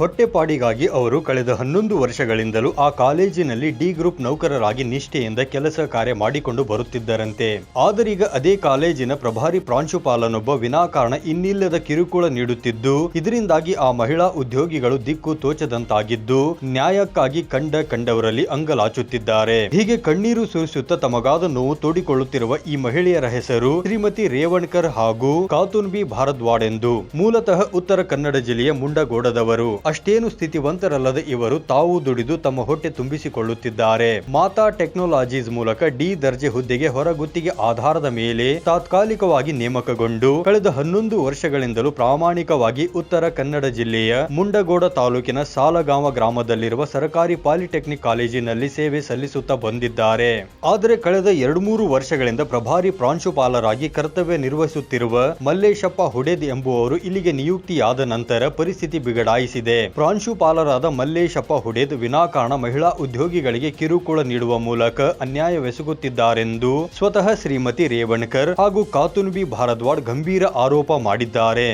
ಹೊಟ್ಟೆಪಾಡಿಗಾಗಿ ಅವರು ಕಳೆದ ಹನ್ನೊಂದು ವರ್ಷಗಳಿಂದಲೂ ಆ ಕಾಲೇಜಿನಲ್ಲಿ ಡಿ ಗ್ರೂಪ್ ನೌಕರರಾಗಿ ನಿಷ್ಠೆಯಿಂದ ಕೆಲಸ ಕಾರ್ಯ ಮಾಡಿಕೊಂಡು ಬರುತ್ತಿದ್ದರಂತೆ. ಆದರೀಗ ಅದೇ ಕಾಲೇಜಿನ ಪ್ರಭಾರಿ ಪ್ರಾಂಶುಪಾಲನೊಬ್ಬ ವಿನಾಕಾರಣ ಇನ್ನಿಲ್ಲದ ಕಿರುಕುಳ ನೀಡುತ್ತಿದ್ದು, ಇದರಿಂದಾಗಿ ಆ ಮಹಿಳಾ ಉದ್ಯೋಗಿಗಳು ದಿಕ್ಕು ತೋಚದಂತಾಗಿದ್ದು, ನ್ಯಾಯಕ್ಕಾಗಿ ಕಂಡ ಕಂಡವರಲ್ಲಿ ಅಂಗಲಾಚುತ್ತಿದ್ದಾರೆ. ಹೀಗೆ ಕಣ್ಣೀರು ಸುರಿಸುತ್ತಾ ತಮಗಾದ ನೋವು ತೋಡಿಕೊಳ್ಳುತ್ತಿರುವ ಈ ಮಹಿಳೆಯರ ಹೆಸರು ಶ್ರೀಮತಿ ರೇವಣ್ಕರ್ ಹಾಗೂ ಕಾತುನ್ಬಿ ಭಾರದ್ವಾಡ್ ಎಂದು. ಮೂಲತಃ ಉತ್ತರ ಕನ್ನಡ ಜಿಲ್ಲೆಯ ಮುಂಡಗೋಡದವರು. ಅಷ್ಟೇನು ಸ್ಥಿತಿವಂತರಲ್ಲದ ಇವರು ತಾವು ದುಡಿದು ತಮ್ಮ ಹೊಟ್ಟೆ ತುಂಬಿಸಿಕೊಳ್ಳುತ್ತಿದ್ದಾರೆ. ಮಾತಾ ಟೆಕ್ನಾಲಜೀಸ್ ಮೂಲಕ ಡಿ ದರ್ಜೆ ಹುದ್ದೆಗೆ ಹೊರಗುತ್ತಿಗೆ ಆಧಾರದ ಮೇಲೆ ತಾತ್ಕಾಲಿಕವಾಗಿ ನೇಮಕಗೊಂಡು ಕಳೆದ ಹನ್ನೊಂದು ವರ್ಷಗಳಿಂದಲೂ ಪ್ರಾಮಾಣಿಕವಾಗಿ ಉತ್ತರ ಕನ್ನಡ ಜಿಲ್ಲೆಯ ಮುಂಡಗೋಡ ತಾಲೂಕಿನ ಸಾಲಗಾಂವ ಗ್ರಾಮದಲ್ಲಿರುವ ಸರ್ಕಾರಿ ಪಾಲಿಟೆಕ್ನಿಕ್ ಕಾಲೇಜಿನಲ್ಲಿ ಸೇವೆ ಸಲ್ಲಿಸುತ್ತಾ ಬಂದಿದ್ದಾರೆ. ಆದರೆ ಕಳೆದ ಎರಡು ಮೂರು ವರ್ಷಗಳಿಂದ ಪ್ರಭಾರಿ ಪ್ರಾಂಶುಪಾಲರಾಗಿ ಕರ್ತವ್ಯ ನಿರ್ವಹಿಸುತ್ತಿರುವ ಮಲ್ಲೇಶಪ್ಪ ಹುಡೇದ್ ಎಂಬುವವರು ಇಲ್ಲಿಗೆ ನಿಯುಕ್ತಿಯಾದ ನಂತರ ಪರಿಸ್ಥಿತಿ ಬಿಗಡಾಯಿಸಿದೆ. ಪ್ರಾಂಶುಪಾಲರಾದ ಮಲ್ಲೇಶಪ್ಪ ಹುಡೇದ್ ವಿನಾಕಾರಣ ಮಹಿಳಾ ಉದ್ಯೋಗಿಗಳಿಗೆ ಕಿರುಕುಳ ನೀಡುವ ಮೂಲಕ ಅನ್ಯಾಯವೆಸಗುತ್ತಿದ್ದಾರೆಂದು ಸ್ವತಃ ಶ್ರೀಮತಿ ರೇವಣ್ಕರ್ ಹಾಗೂ ಕಾತುನ್ಬಿ ಭಾರದ್ವಾಡ್ ಗಂಭೀರ ಆರೋಪ ಮಾಡಿದ್ದಾರೆ.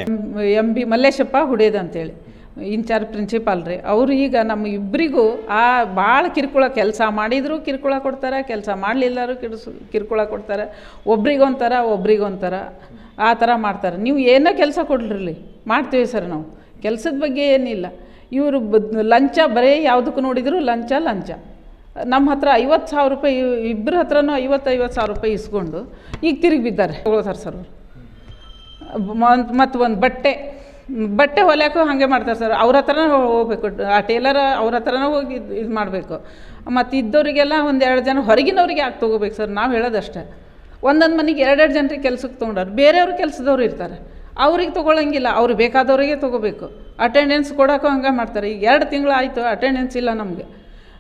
ಎಂ ಬಿ ಮಲ್ಲೇಶಪ್ಪ ಹುಡೇದ್ ಅಂತೇಳಿ. ಇನ್ಚಾರ್ಜ್ ಪ್ರಿನ್ಸಿಪಾಲ್ ರೀ. ಅವರು ಈಗ ನಮ್ಮ ಇಬ್ಬರಿಗೂ ಆ ಭಾಳ ಕಿರುಕುಳ ಕೆಲಸ ಮಾಡಿದರೂ ಕಿರುಕುಳ ಕೊಡ್ತಾರೆ, ಕೆಲಸ ಮಾಡಲಿಲ್ಲರೂ ಕಿರುಸು ಕಿರುಕುಳ ಕೊಡ್ತಾರೆ. ಒಬ್ರಿಗೊಂಥರ ಒಬ್ರಿಗೊಂಥರ ಆ ಥರ ಮಾಡ್ತಾರೆ. ನೀವು ಏನೋ ಕೆಲಸ ಕೊಡ್ಲಿರಲಿ? ಮಾಡ್ತೀವಿ ಸರ್ ನಾವು. ಕೆಲಸದ ಬಗ್ಗೆ ಏನಿಲ್ಲ. ಇವರು ಲಂಚ ಬರೀ ಯಾವುದಕ್ಕೂ ನೋಡಿದರೂ ಲಂಚ ಲಂಚ. ನಮ್ಮ ಹತ್ರ ಐವತ್ತು ಸಾವಿರ ರೂಪಾಯಿ ಇಬ್ಬರ ಹತ್ರನೂ ಐವತ್ತು ಐವತ್ತು ಸಾವಿರ ರೂಪಾಯಿ ಇಸ್ಕೊಂಡು ಈಗ ತಿರುಗಿ ಬಿದ್ದಾರೆ. ತಗೊಳ್ತಾರೆ ಸರ್ ಅವರು. ಮತ್ತು ಒಂದು ಬಟ್ಟೆ ಬಟ್ಟೆ ಹೊಲಿಯೋಕ್ಕೂ ಹಾಗೆ ಮಾಡ್ತಾರೆ ಸರ್. ಅವ್ರ ಹತ್ರನೇ ಹೋಗಬೇಕು. ಆ ಟೇಲರ್ ಅವ್ರ ಹತ್ರನೇ ಹೋಗಿ ಇದು ಮಾಡಬೇಕು. ಮತ್ತು ಇದ್ದವರಿಗೆಲ್ಲ ಒಂದು ಎರಡು ಜನ ಹೊರಗಿನವ್ರಿಗೆ ಯಾಕೆ ತೊಗೋಬೇಕು ಸರ್? ನಾವು ಹೇಳೋದಷ್ಟೇ. ಒಂದೊಂದು ಮನೆಗೆ ಎರಡೆರಡು ಜನರಿಗೆ ಕೆಲಸಕ್ಕೆ ತೊಗೊಂಡವ್ರು. ಬೇರೆಯವ್ರ ಕೆಲಸದವ್ರು ಇರ್ತಾರೆ. ಅವ್ರಿಗೆ ತೊಗೊಳಂಗಿಲ್ಲ, ಅವ್ರು ಬೇಕಾದವರಿಗೆ ತೊಗೋಬೇಕು. ಅಟೆಂಡೆನ್ಸ್ ಕೊಡೋಕ್ಕೂ ಹಂಗೆ ಮಾಡ್ತಾರೆ. ಈಗ ಎರಡು ತಿಂಗಳು ಆಯಿತು ಅಟೆಂಡೆನ್ಸ್ ಇಲ್ಲ ನಮಗೆ.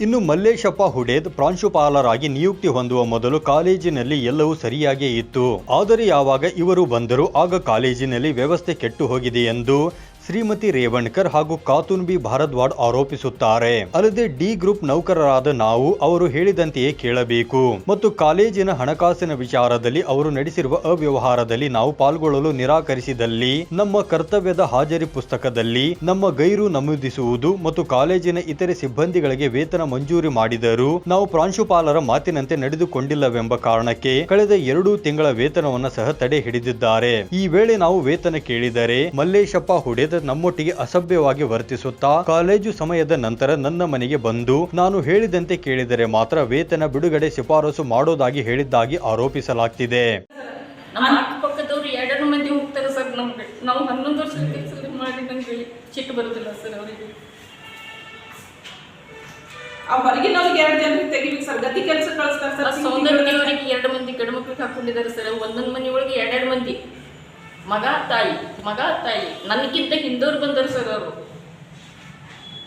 ಇನ್ನು ಮಲ್ಲೇಶಪ್ಪ ಹುಡೇದ್ ಪ್ರಾಂಶುಪಾಲರಾಗಿ ನಿಯುಕ್ತಿ ಹೊಂದುವ ಮೊದಲು ಕಾಲೇಜಿನಲ್ಲಿ ಎಲ್ಲವೂ ಸರಿಯಾಗಿ ಇತ್ತು. ಆದರೆ ಯಾವಾಗ ಇವರು ಬಂದರು, ಆಗ ಕಾಲೇಜಿನಲ್ಲಿ ವ್ಯವಸ್ಥೆ ಕೆಟ್ಟು ಹೋಗಿದೆ ಎಂದು ಶ್ರೀಮತಿ ರೇವಣ್ಕರ್ ಹಾಗೂ ಕಾತುನ್ಬಿ ಭಾರದ್ವಾಡ್ ಆರೋಪಿಸುತ್ತಾರೆ. ಅಲ್ಲದೆ ಡಿ ಗ್ರೂಪ್ ನೌಕರರಾದ ನಾವು ಅವರು ಹೇಳಿದಂತೆಯೇ ಕೇಳಬೇಕು. ಮತ್ತು ಕಾಲೇಜಿನ ಹಣಕಾಸಿನ ವಿಚಾರದಲ್ಲಿ ಅವರು ನಡೆಸಿರುವ ಅವ್ಯವಹಾರದಲ್ಲಿ ನಾವು ಪಾಲ್ಗೊಳ್ಳಲು ನಿರಾಕರಿಸಿದಲ್ಲಿ, ನಮ್ಮ ಕರ್ತವ್ಯದ ಹಾಜರಿ ಪುಸ್ತಕದಲ್ಲಿ ನಮ್ಮ ಗೈರು ನಮೂದಿಸುವುದು ಮತ್ತು ಕಾಲೇಜಿನ ಇತರೆ ಸಿಬ್ಬಂದಿಗಳಿಗೆ ವೇತನ ಮಂಜೂರಿ ಮಾಡಿದರೂ ನಾವು ಪ್ರಾಂಶುಪಾಲರ ಮಾತಿನಂತೆ ನಡೆದುಕೊಂಡಿಲ್ಲವೆಂಬ ಕಾರಣಕ್ಕೆ ಕಳೆದ ಎರಡು ತಿಂಗಳ ವೇತನವನ್ನು ಸಹ ತಡೆ ಹಿಡಿದಿದ್ದಾರೆ. ಈ ವೇಳೆ ನಾವು ವೇತನ ಕೇಳಿದರೆ ಮಲ್ಲೇಶಪ್ಪ ಹುಡೇದ್ ನಮ್ಮೊಟ್ಟಿಗೆ ಅಸಭ್ಯವಾಗಿ ವರ್ತಿಸುತ್ತಾ ಕಾಲೇಜು ಸಮಯದ ನಂತರ ನನ್ನ ಮನೆಗೆ ಬಂದು ನಾನು ಹೇಳಿದಂತೆ ಕೇಳಿದರೆ ಮಾತ್ರ ವೇತನ ಬಿಡುಗಡೆ ಶಿಫಾರಸು ಮಾಡೋದಾಗಿ ಹೇಳಿದ್ದಾಗಿ ಆರೋಪಿಸಲಾಗ್ತಿದೆ. ಎರಡು ಮಂದಿ ಹೋಗ್ತಾರೆ ಸರ್ ನಾವು ಹನ್ನೊಂದು ವರ್ಷ ಮಾಡಿ ನಂಗೆ ಚಿಟ್ಟು ಸರ್ ಅವರಿಗೆ. ಆ ಹೊರಗಿನವ್ರಿಗೆ ಎರಡು ಜನರಿಗೆ ತೆಗಿಬೇಕು ಸರ್. ಗತಿ ಕೆಲಸ ಕಳಿಸ್ತಾರೆ ಸರ್. ಸೌಂದರ್ಯವರಿಗೆ ಎರಡು ಮಂದಿ ಗಂಡು ಮಕ್ಳಿಗೆ ಹಾಕೊಂಡಿದ್ದಾರೆ ಸರ್. ಒಂದೊಂದು ಮನೆಯೊಳಗೆ ಎರಡೆರಡು ಮಂದಿ. ಮಗ ತಾಯಿ ಮಗ ತಾಯಿ. ನನಗಿಂತ ಹಿಂದೂರು ಬಂದರು ಸರ್ ಅವರು.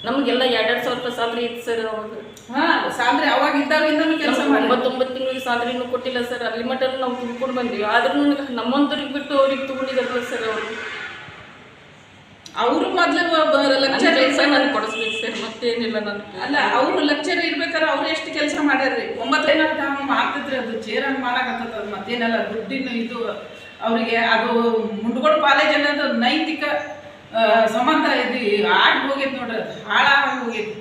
ನಮಗೆಲ್ಲ ಎರಡೆರಡು ಸಾವಿರ ರೂಪಾಯಿ ಸ್ಯಾಲ್ರಿ ಇತ್ತು ಸರ್ ಅವಾಗ ಹಾ ಸಾಲ್ರಿ ಅವಾಗ ಇದ್ದಾಗಿಂದನೂ ಕೆಲಸ ಮಾಡಿ ಒಂಬತ್ತೊಂಬತ್ತು ತಿಂಗಳಿಗೆ ಸ್ಯಾಲ್ರಿನೂ ಕೊಟ್ಟಿಲ್ಲ ಸರ್ ಅಲ್ಲಿ ಮಟ್ಟ ನಾವು ತುಂಬಿಕೊಂಡು ಬಂದ್ವಿ. ಆದ್ರೂ ನನಗೆ ನಮ್ಮಂತವ್ರಿಗೆ ಬಿಟ್ಟು ಅವ್ರಿಗೆ ತಗೊಂಡಿದ್ದಾರಲ್ಲ ಸರ್ ಅವರು. ಅವರು ಮೊದಲು ಲೆಕ್ಚರ್ ನಾನು ಕೊಡಿಸ್ಬೇಕು ಸರ್ ಮತ್ತೇನಿಲ್ಲ ನಾನು. ಅಲ್ಲ ಅವರು ಲೆಕ್ಚರ್ ಇರ್ಬೇಕಾದ್ರೆ ಅವ್ರು ಎಷ್ಟು ಕೆಲಸ ಮಾಡ್ಯಾರ್ರಿ? ಒಂಬತ್ತೈನ ಆಗ್ತದ್ರಿ ಮಾಡ್ತಿದ್ರಿ ಅದು. ಚೇರ್ ಹಂಗೆ ಮಾಡಾಕತ್ತದ ಮತ್ತೇನಲ್ಲ ದುಡ್ಡಿನ ಇದು. ಅವರಿಗೆ ಅದು ಮುಂಡ್ಗೋಡು ಕಾಲೇಜ್ ಅನ್ನೋದು ನೈತಿಕ ಸಂಬಂಧ ಇದು ಆಗಿ ಹೋಗೈತೆ ನೋಡ್ರಿ ಹಾಳಾಗಿ ಹೋಗೈತಿ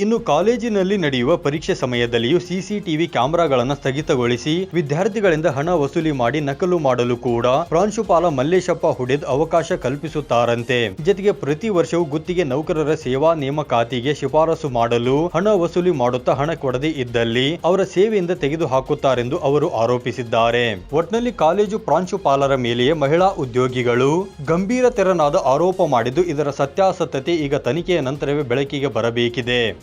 ಇನ್ನು ಕಾಲೇಜಿನಲ್ಲಿ ನಡೆಯುವ ಪರೀಕ್ಷೆ ಸಮಯದಲ್ಲಿಯೂ ಸಿಸಿಟಿವಿ ಕ್ಯಾಮೆರಾಗಳನ್ನು ಸ್ಥಗಿತಗೊಳಿಸಿ ವಿದ್ಯಾರ್ಥಿಗಳಿಂದ ಹಣ ವಸೂಲಿ ಮಾಡಿ ನಕಲು ಮಾಡಲು ಕೂಡ ಪ್ರಾಂಶುಪಾಲ ಮಲ್ಲೇಶಪ್ಪ ಹುಡೆದ್ ಅವಕಾಶ ಕಲ್ಪಿಸುತ್ತಾರಂತೆ. ಜೊತೆಗೆ ಪ್ರತಿ ವರ್ಷವೂ ಗುತ್ತಿಗೆ ನೌಕರರ ಸೇವಾ ನೇಮಕಾತಿಗೆ ಶಿಫಾರಸು ಮಾಡಲು ಹಣ ವಸೂಲಿ ಮಾಡುತ್ತಾ ಹಣ ಕೊಡದೇ ಇದ್ದಲ್ಲಿ ಅವರ ಸೇವೆಯಿಂದ ತೆಗೆದು ಹಾಕುತ್ತಾರೆಂದು ಅವರು ಆರೋಪಿಸಿದ್ದಾರೆ. ಒಟ್ನಲ್ಲಿ ಕಾಲೇಜು ಪ್ರಾಂಶುಪಾಲರ ಮೇಲೆಯೇ ಮಹಿಳಾ ಉದ್ಯೋಗಿಗಳು ಗಂಭೀರ ತೆರನಾದ ಆರೋಪ ಮಾಡಿದ್ದು ಇದರ ಸತ್ಯಾಸತ್ಯತೆ ಈಗ ತನಿಖೆಯ ನಂತರವೇ ಬೆಳಕಿಗೆ ಬರಬೇಕಿದೆ.